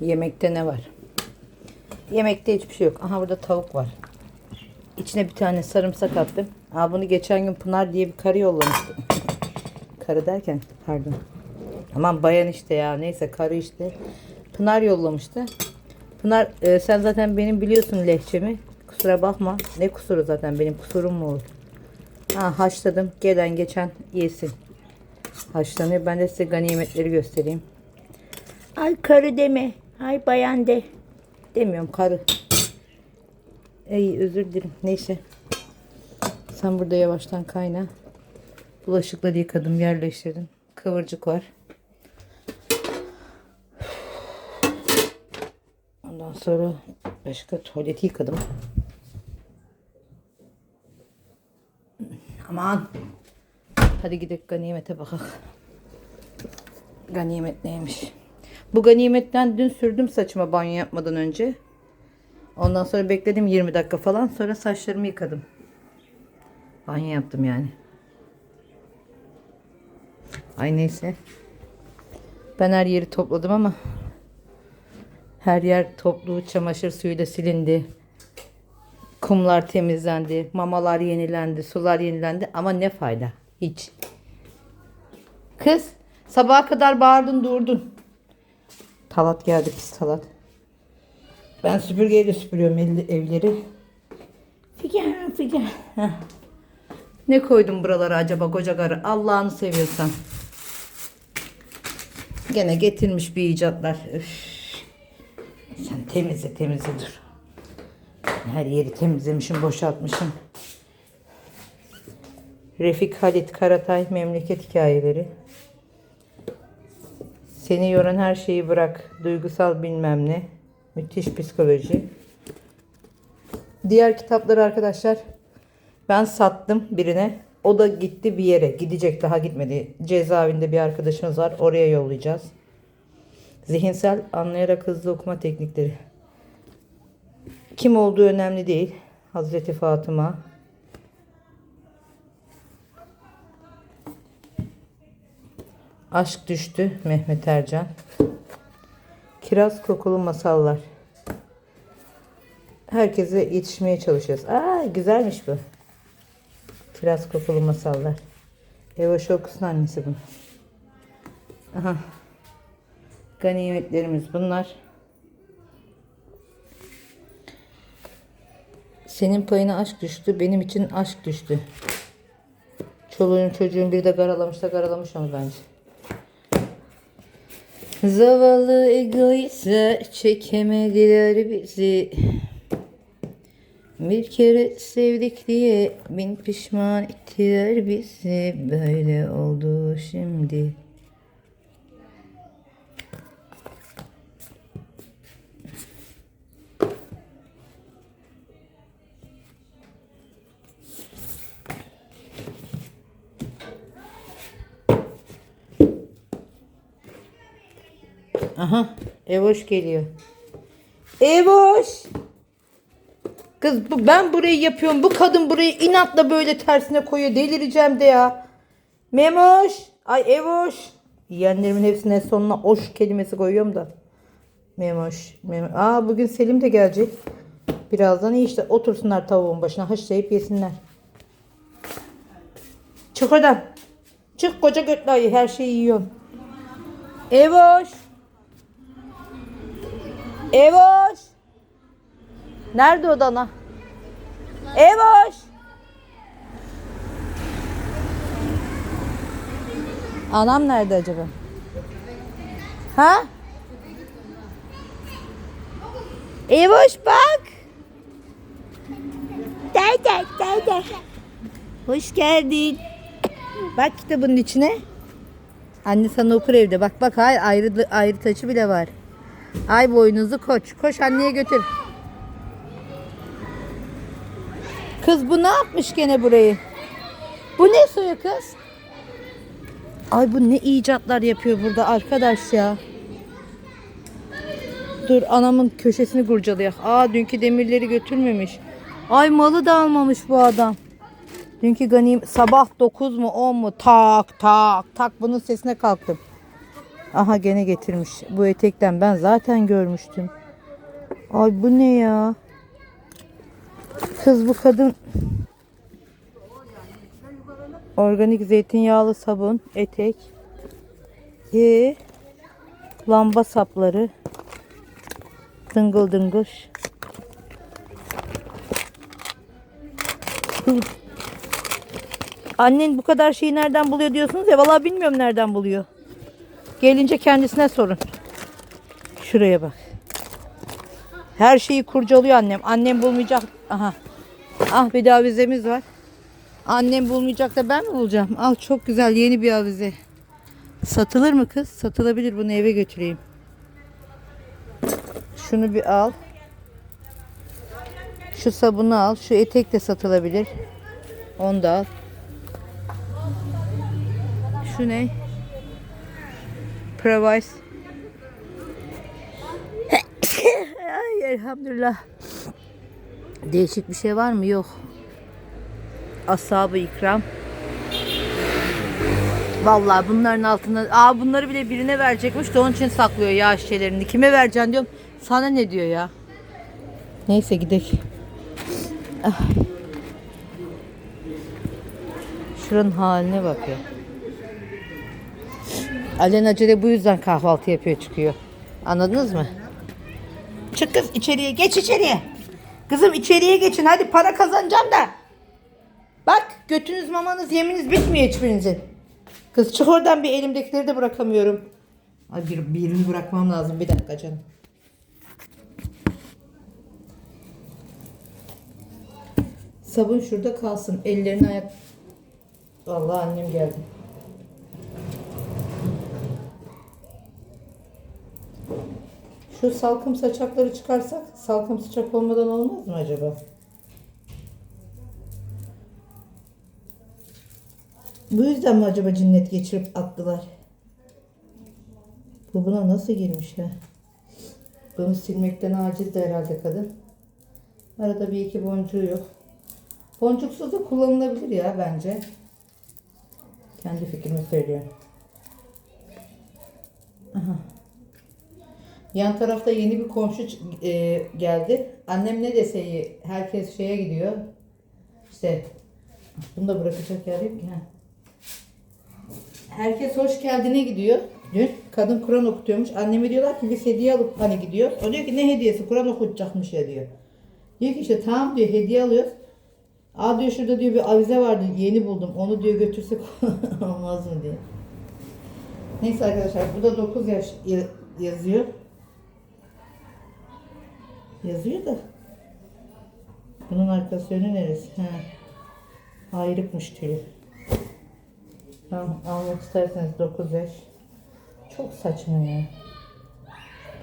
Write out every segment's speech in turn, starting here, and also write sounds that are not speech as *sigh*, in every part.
Yemekte ne var? Yemekte hiçbir şey yok. Aha burada tavuk var. İçine bir tane sarımsak attım. Aa, bunu geçen gün Pınar diye bir karı yollamıştı. *laughs* karı derken pardon. Aman bayan işte ya neyse karı işte. Pınar yollamıştı. Pınar e, sen zaten benim biliyorsun lehçemi. Kusura bakma. Ne kusuru zaten benim kusurum mu olur? Ha haşladım. Gelen geçen yesin. Haşlanıyor. Ben de size ganimetleri göstereyim. Ay karı deme. Ay bayan de. Demiyorum karı. Ey özür dilerim. Neyse. Sen burada yavaştan kayna. Bulaşıkları yıkadım, yerleştirdim. Kıvırcık var. Ondan sonra başka tuvaleti yıkadım. Aman. Hadi gidelim ganimete bakalım. Ganimet neymiş? Bu ganimetten dün sürdüm saçıma banyo yapmadan önce. Ondan sonra bekledim 20 dakika falan. Sonra saçlarımı yıkadım. Banyo yaptım yani. Ay neyse. Ben her yeri topladım ama her yer toplu çamaşır suyuyla silindi. Kumlar temizlendi, mamalar yenilendi, sular yenilendi ama ne fayda? Hiç. Kız, sabaha kadar bağırdın durdun. Talat geldi pis talat. Ben süpürgeyle süpürüyorum evleri. Figen, figen. Ne koydum buralara acaba koca karı? Allah'ını seviyorsan. Gene getirmiş bir icatlar. Üf. Sen temizle temizle dur. Her yeri temizlemişim, boşaltmışım. Refik Halit Karatay Memleket Hikayeleri. Seni yoran her şeyi bırak. Duygusal bilmem ne. Müthiş psikoloji. Diğer kitapları arkadaşlar ben sattım birine. O da gitti bir yere. Gidecek daha gitmedi. Cezaevinde bir arkadaşımız var. Oraya yollayacağız. Zihinsel anlayarak hızlı okuma teknikleri. Kim olduğu önemli değil. Hazreti Fatıma. Aşk düştü Mehmet Ercan. Kiraz kokulu masallar. Herkese yetişmeye çalışıyoruz. Aa güzelmiş bu. Kiraz kokulu masallar. Eva Şokus'un annesi bu. Aha. Ganimetlerimiz bunlar. Senin payına aşk düştü, benim için aşk düştü. Çoluğun çocuğun bir de garalamış da garalamış onu bence. Zavallı egoistler çekemediler bizi. Bir kere sevdik diye bin pişman ettiler bizi. Böyle oldu şimdi. Aha, Evoş geliyor. Evoş! Kız bu, ben burayı yapıyorum. Bu kadın burayı inatla böyle tersine koyuyor. Delireceğim de ya. Memoş! Ay Evoş! Yeğenlerimin hepsine sonuna oş kelimesi koyuyorum da. Memoş. Memoş. Aa bugün Selim de gelecek. Birazdan iyi işte otursunlar tavuğun başına haşlayıp yesinler. Çık oradan. Çık koca götlü ayı her şeyi yiyorsun. Evoş! Evoş! Nerede o dana? Evoş! Anam nerede acaba? Ha? Evoş bak. Dede, dede. Hoş geldin. Bak kitabın içine. Anne sana okur evde. Bak bak hayır ayrı ayrı taşı bile var. Ay boynuzu koç. Koş anneye götür. Kız bu ne yapmış gene burayı? Bu ne suyu kız? Ay bu ne icatlar yapıyor burada arkadaş ya. Dur anamın köşesini kurcalıyor. Aa dünkü demirleri götürmemiş. Ay malı da almamış bu adam. Dünkü ganim sabah 9 mu 10 mu tak tak tak bunun sesine kalktım. Aha gene getirmiş. Bu etekten ben zaten görmüştüm. Ay bu ne ya? Kız bu kadın organik zeytinyağlı sabun, etek, e, lamba sapları, dıngıl dıngış. Annen bu kadar şeyi nereden buluyor diyorsunuz ya. Vallahi bilmiyorum nereden buluyor. Gelince kendisine sorun. Şuraya bak. Her şeyi kurcalıyor annem. Annem bulmayacak. Aha. Ah bir de avizemiz var. Annem bulmayacak da ben mi bulacağım? Al çok güzel yeni bir avize. Satılır mı kız? Satılabilir bunu eve götüreyim. Şunu bir al. Şu sabunu al. Şu etek de satılabilir. Onu da al. Şu ne? Previce. *laughs* Ay elhamdülillah. Değişik bir şey var mı? Yok. Ashab-ı ikram. Vallahi bunların altında aa bunları bile birine verecekmiş de onun için saklıyor ya şişelerini. Kime vereceksin diyorum. Sana ne diyor ya? Neyse gidelim. Ah. Şuranın haline bak ya. Alen acele bu yüzden kahvaltı yapıyor çıkıyor. Anladınız mı? Çık kız içeriye geç içeriye. Kızım içeriye geçin hadi para kazanacağım da. Bak götünüz mamanız yeminiz bitmiyor hiçbirinizin. Kız çık oradan bir elimdekileri de bırakamıyorum. Ay bir, birini bırakmam lazım bir dakika canım. Sabun şurada kalsın. Ellerini ayak... Vallahi annem geldi. Şu salkım saçakları çıkarsak salkım saçak olmadan olmaz mı acaba? Bu yüzden mi acaba cinnet geçirip attılar? Bu buna nasıl girmiş ya? Bunu silmekten aciz de herhalde kadın. Arada bir iki boncuğu yok. Boncuksuz da kullanılabilir ya bence. Kendi fikrimi söylüyorum. Aha. Yan tarafta yeni bir komşu e, geldi. Annem ne dese herkes şeye gidiyor. İşte bunu da bırakacak yer yok ki. ha. Herkes hoş geldine gidiyor. Dün kadın Kur'an okutuyormuş. Anneme diyorlar ki biz hediye alıp hani gidiyor. O diyor ki ne hediyesi? Kur'an okutacakmış ya diyor. Diyor ki işte tamam diyor hediye alıyoruz. Aa diyor şurada diyor bir avize vardı yeni buldum. Onu diyor götürsek *laughs* olmaz mı diye. Neyse arkadaşlar burada 9 yaş ya- yazıyor. Yazıyor da. Bunun arkası yönü neresi? He. Ayrıkmış tüyü. Tamam almak isterseniz 9 yaş. Çok saçma ya.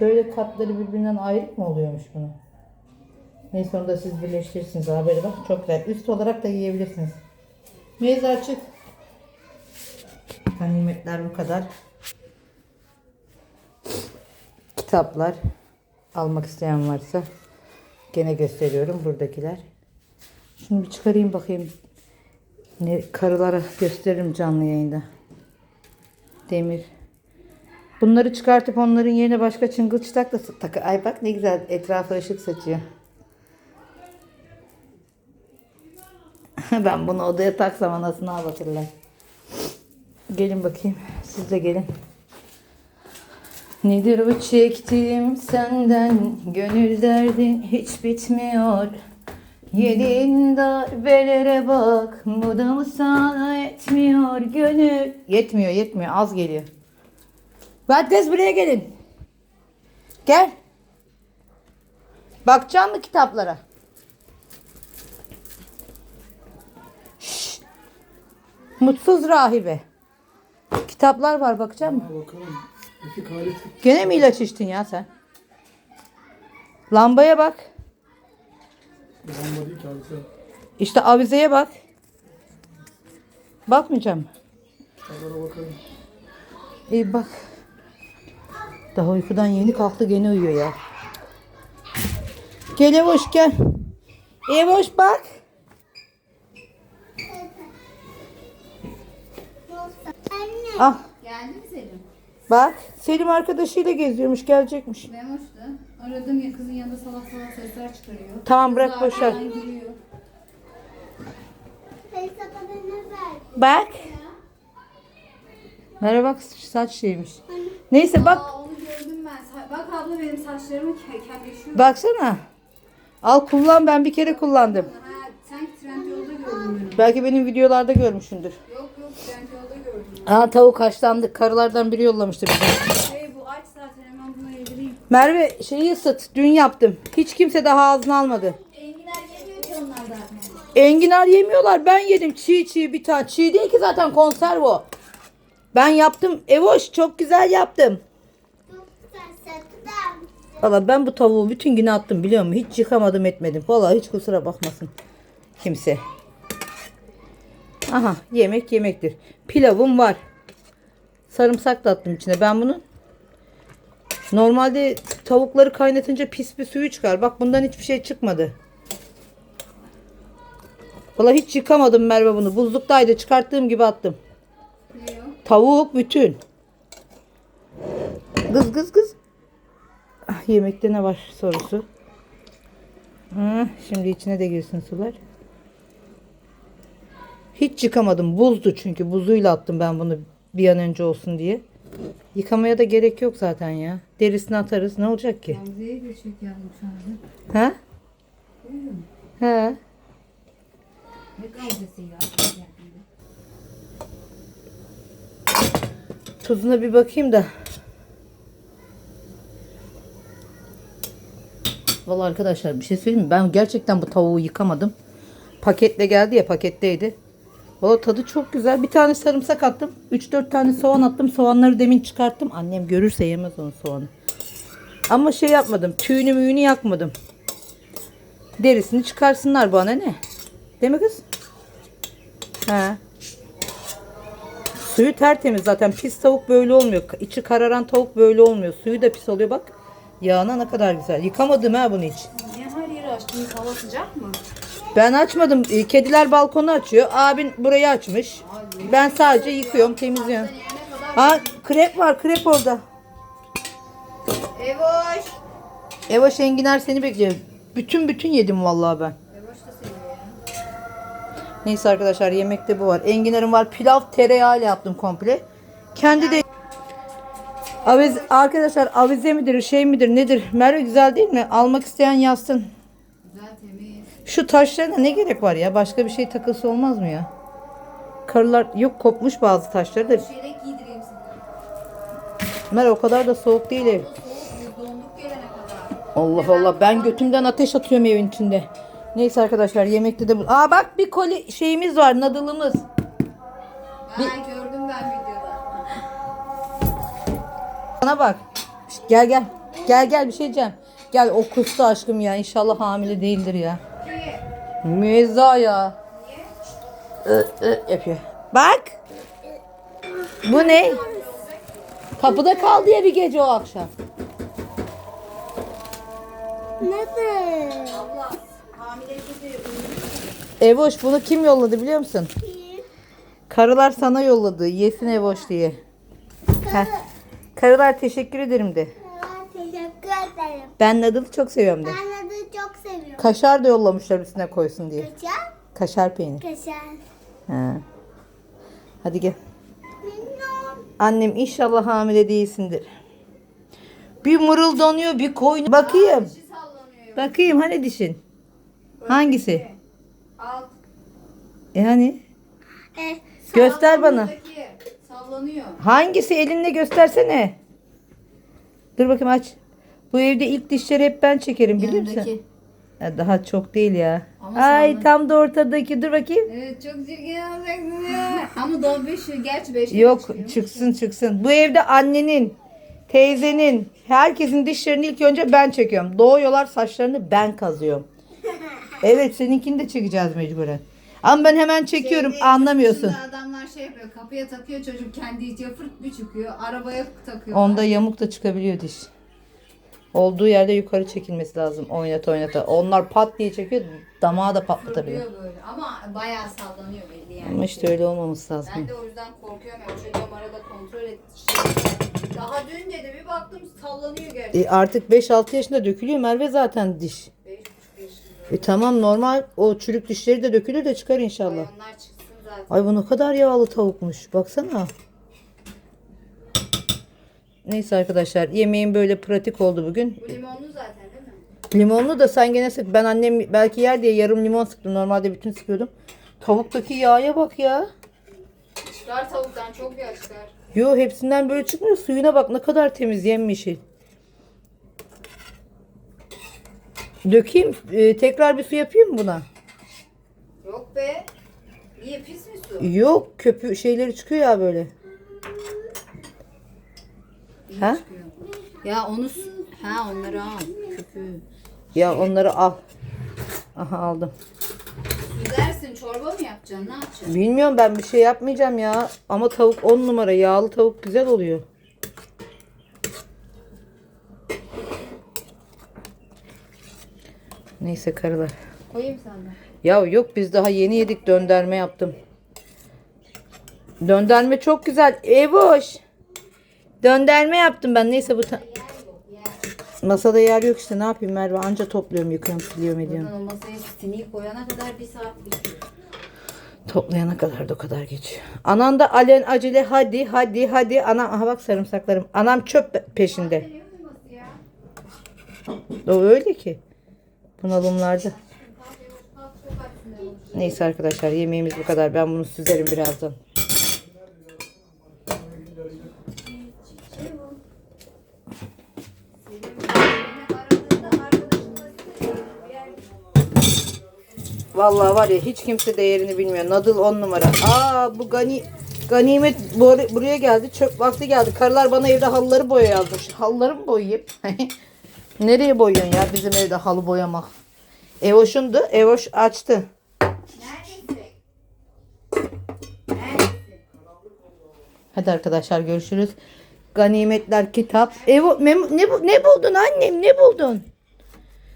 Böyle katları birbirinden ayrık mı oluyormuş bunun? Neyse onu da siz birleştirirsiniz haberi bak. Çok güzel. Üst olarak da yiyebilirsiniz. Meyze açık. Ganimetler bu kadar. Kitaplar almak isteyen varsa gene gösteriyorum buradakiler. Şunu bir çıkarayım bakayım. Ne karılara gösteririm canlı yayında. Demir. Bunları çıkartıp onların yerine başka çıngıl çıtak da tak. Ay bak ne güzel etrafa ışık saçıyor. *laughs* ben bunu odaya taksam anasını ağlatırlar. Gelin bakayım. Siz de gelin. Nedir bu çektiğim senden Gönül derdin hiç bitmiyor Yediğin darbelere bak Bu da mı sana yetmiyor gönül Yetmiyor yetmiyor az geliyor kız buraya gelin Gel Bakacağım mı kitaplara? Şşt. Mutsuz rahibe Kitaplar var bakacağım mı? Ha, bakalım. Gene mi ilaç içtin ya sen? Lambaya bak. lamba değil ki abi sen. İşte avizeye bak. Bakmayacağım. Kitaplara bakalım. İyi bak. Daha uykudan yeni kalktı gene uyuyor ya. Gel Evoş gel. Evoş bak. Anne. Ah Geldi mi Selim? Bak Selim arkadaşıyla geziyormuş gelecekmiş. Memoş da. Aradım ya kızın yanında salak salak sesler çıkarıyor. Tamam bırak Kız boşver. arkadan gülüyor. Bak. Merhaba bak saç şeymiş. Neyse bak Aa onu gördüm ben. Sa- Bak abla benim saçlarımı ke- kelleşiyor. baksana. Al kullan ben bir kere kullandım. Ha, sanki Trendyol'da gördüm ben onu. Belki benim videolarda görmüşsündür. Yok gördüm. Aa tavuk haşlandı. Karılardan biri yollamıştı bize. Şey bu aç zaten hemen bunu yedireyim. Merve şeyi ısıt. Dün yaptım. Hiç kimse daha ağzına almadı. Enginar geliyor ki onlar zaten. Enginar yemiyorlar. Ben yedim çiğ çiğ bir tane. Çiğ değil ki zaten konserve o. Ben yaptım. Evoş çok güzel yaptım. Valla ben bu tavuğu bütün gün attım biliyor musun? Hiç yıkamadım etmedim. Valla hiç kusura bakmasın kimse. Aha yemek yemektir. Pilavım var. Sarımsak da attım içine. Ben bunun normalde tavukları kaynatınca pis bir suyu çıkar. Bak bundan hiçbir şey çıkmadı. Valla hiç yıkamadım Merve bunu. Buzluktaydı. Çıkarttığım gibi attım. Tavuk bütün. Kız kız kız. Ah, yemekte ne var sorusu. Hı, şimdi içine de girsin sular. Hiç yıkamadım. Buzdu çünkü. Buzuyla attım ben bunu bir an önce olsun diye. Yıkamaya da gerek yok zaten ya. Derisini atarız. Ne olacak ki? Gamze'ye şu anda. Ha? Buyurun. Ha? Ne Gamze'si ya? Tuzuna bir bakayım da. Vallahi arkadaşlar bir şey söyleyeyim mi? Ben gerçekten bu tavuğu yıkamadım. Paketle geldi ya paketteydi. Valla tadı çok güzel. Bir tane sarımsak attım. 3-4 tane soğan attım. Soğanları demin çıkarttım. Annem görürse yemez onu soğanı. Ama şey yapmadım. Tüyünü müyünü yakmadım. Derisini çıkarsınlar bana ne? Değil mi kız? He. Suyu tertemiz zaten. Pis tavuk böyle olmuyor. İçi kararan tavuk böyle olmuyor. Suyu da pis oluyor bak. Yağına ne kadar güzel. Yıkamadım ha bunu hiç. Niye her yeri açtınız? Hava sıcak mı? Ben açmadım. E, Kediler balkonu açıyor. Abin burayı açmış. Ben sadece yıkıyorum, temizliyorum. Ha krep var. Krep orada. Evoş. Eva Şenginer seni bekliyor. Bütün bütün yedim vallahi ben. Evoş. Neyse arkadaşlar yemekte bu var. Enginarım var. Pilav tereyağıyla yaptım komple. Kendi de Aviz, arkadaşlar avize midir şey midir nedir? Merve güzel değil mi? Almak isteyen yazsın. Güzel temiz. Şu taşlarına ne gerek var ya? Başka bir şey takılsa olmaz mı ya? Karılar yok kopmuş bazı taşları da. Şeyle giydireyim. Mer o kadar da soğuk değil ev. Allah Allah ben götümden ateş atıyorum evin içinde. Neyse arkadaşlar yemekte de bu. Aa bak bir koli şeyimiz var nadılımız. Ben gördüm ben videoda. Bana bak. Gel gel. Gel gel bir şey diyeceğim. Gel o kustu aşkım ya. İnşallah hamile değildir ya. Müezza ya. Ü, ü yapıyor. Bak. Bu ne? Kapıda kaldı ya bir gece o akşam. Abla hamileydi de Evoş bunu kim yolladı biliyor musun? Karılar sana yolladı. Yesin Evoş diye. Heh. Karılar teşekkür ederim de. Teşekkür ederim. Ben Nadıl'ı çok seviyorum de. Ben çok seviyorum. Kaşar da yollamışlar üstüne koysun diye. Kaşar. Kaşar peynir. Kaşar. Ha. Hadi gel. Minnon. Annem inşallah hamile değilsindir. Bir mırıldanıyor bir koyun. Bakayım. dişi sallanıyor. Bakayım hani dişin. Hangisi? Alt. E hani? E, Göster bana. Buradaki Sallanıyor. Hangisi elinle göstersene. Dur bakayım aç. Bu evde ilk dişleri hep ben çekerim biliyor musun? Yanındaki. Ya daha çok değil ya. Ama Ay sağlam. tam da ortadaki. Dur bakayım. Evet çok çirkin olacaksın ya. Ama daha 5 gerçi 5 Yok çıksın çıksın. Bu evde annenin, teyzenin, herkesin dişlerini ilk önce ben çekiyorum. Doğuyorlar saçlarını ben kazıyorum. *laughs* Evet seninkini de çekeceğiz mecburen. Ama ben hemen çekiyorum anlamıyorsun. Şimdi adamlar şey yapıyor kapıya takıyor çocuk kendi itiyor fırt bir çıkıyor arabaya takıyor. Onda yamuk da çıkabiliyor diş. Olduğu yerde yukarı çekilmesi lazım oynata oynata. Onlar pat diye çekiyor damağı da patlatabiliyor. Fırlıyor böyle ama bayağı sallanıyor belli yani. Ama işte öyle olmaması lazım. Ben de o yüzden korkuyorum. Çocuğum arada kontrol et. Şey, Daha dün dedi bir baktım sallanıyor gerçekten. E artık 5-6 yaşında dökülüyor Merve zaten diş. 5,5 yaşında. E tamam normal o çürük dişleri de dökülür de çıkar Ay inşallah. onlar çıksın zaten. Ay bu ne kadar yağlı tavukmuş. Baksana. Neyse arkadaşlar yemeğim böyle pratik oldu bugün. Bu limonlu zaten değil mi? Limonlu da sen gene sık. Ben annem belki yer diye yarım limon sıktım. Normalde bütün sıkıyordum. Tavuktaki yağa bak ya. Çıkar tavuktan çok yağ çıkar. Yo hepsinden böyle çıkmıyor. Suyuna bak ne kadar temiz yemyeşil. Dökeyim. e, tekrar bir su yapayım mı buna? Yok be. Niye pis mi su? Yok köpü şeyleri çıkıyor ya böyle. Ha? Ya onu ha onları al. Köpüğü. Ya onları al. Aha aldım. Süzersin çorba mı yapacaksın? Ne yapacaksın? Bilmiyorum ben bir şey yapmayacağım ya. Ama tavuk 10 numara. Yağlı tavuk güzel oluyor. Neyse karılar. Koyayım senden. Ya yok biz daha yeni yedik dönderme yaptım. Dönderme çok güzel. Evoş. Dönderme yaptım ben. Neyse bu ta- Masada yer yok işte ne yapayım Merve anca topluyorum yıkıyorum siliyorum ediyorum. Buradan o masaya sineği koyana kadar bir saat geçiyor. Toplayana kadar da o kadar geçiyor. Anan da alen acele hadi hadi hadi. Anam aha bak sarımsaklarım. Anam çöp peşinde. O öyle ki. Bunalımlarda. Neyse arkadaşlar yemeğimiz bu kadar. Ben bunu süzerim birazdan. Vallahi var ya hiç kimse değerini bilmiyor. Nadıl 10 numara. Aa bu gani ganimet bur- buraya geldi. Çöp vakti geldi. Karılar bana evde halıları boya yazmış. Halıları mı boyayayım? *laughs* Nereye boyuyorsun ya bizim evde halı boyamak? Evoş'undu. Evoş açtı. Hadi arkadaşlar görüşürüz. Ganimetler kitap. Evo mem- ne ne buldun annem? Ne buldun?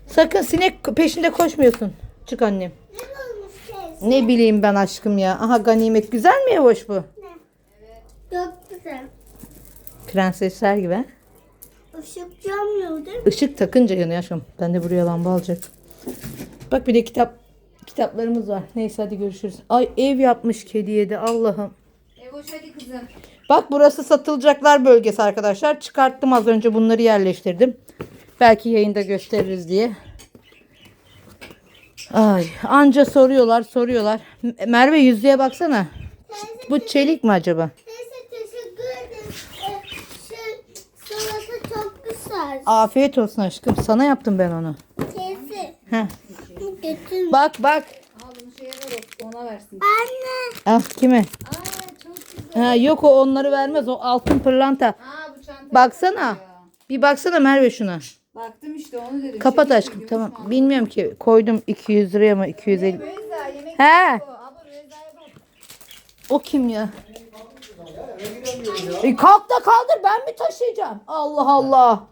Sakın sinek peşinde koşmuyorsun. Çık annem. Ne olmuş teyze? Ne bileyim ben aşkım ya. Aha ganimet güzel mi Evoş bu? Çok güzel. Prensesler gibi. Işık yanmıyor değil mi? Işık takınca yanıyor aşkım. Ben de buraya lamba alacak. Bak bir de kitap kitaplarımız var. Neyse hadi görüşürüz. Ay ev yapmış kediye de Allah'ım. Evoş hadi kızım. Bak burası satılacaklar bölgesi arkadaşlar. Çıkarttım az önce bunları yerleştirdim. Belki yayında gösteririz diye. Ay anca soruyorlar soruyorlar. Merve yüzüğe baksana. Bu çelik mi acaba? Teyze teşekkür ederim. Ee, şu salata çok güzel. Afiyet olsun aşkım. Sana yaptım ben onu. Teyze. Heh. Bak bak. Al bunu şeye ver ona versin. Anne. Ah kime? Aa çok güzel. Ha, yok o onları vermez. O altın pırlanta. Aa bu çanta. Baksana. Ya. Bir baksana Merve şuna. Baktım işte onu dedim. Kapat Şey, aşkım gümüş tamam. mü? Bilmiyorum ki koydum 200 liraya mı 250. Reza yemek He. Abla bak. O kim ya? E, kalk da kaldır ben mi taşıyacağım? Allah Allah.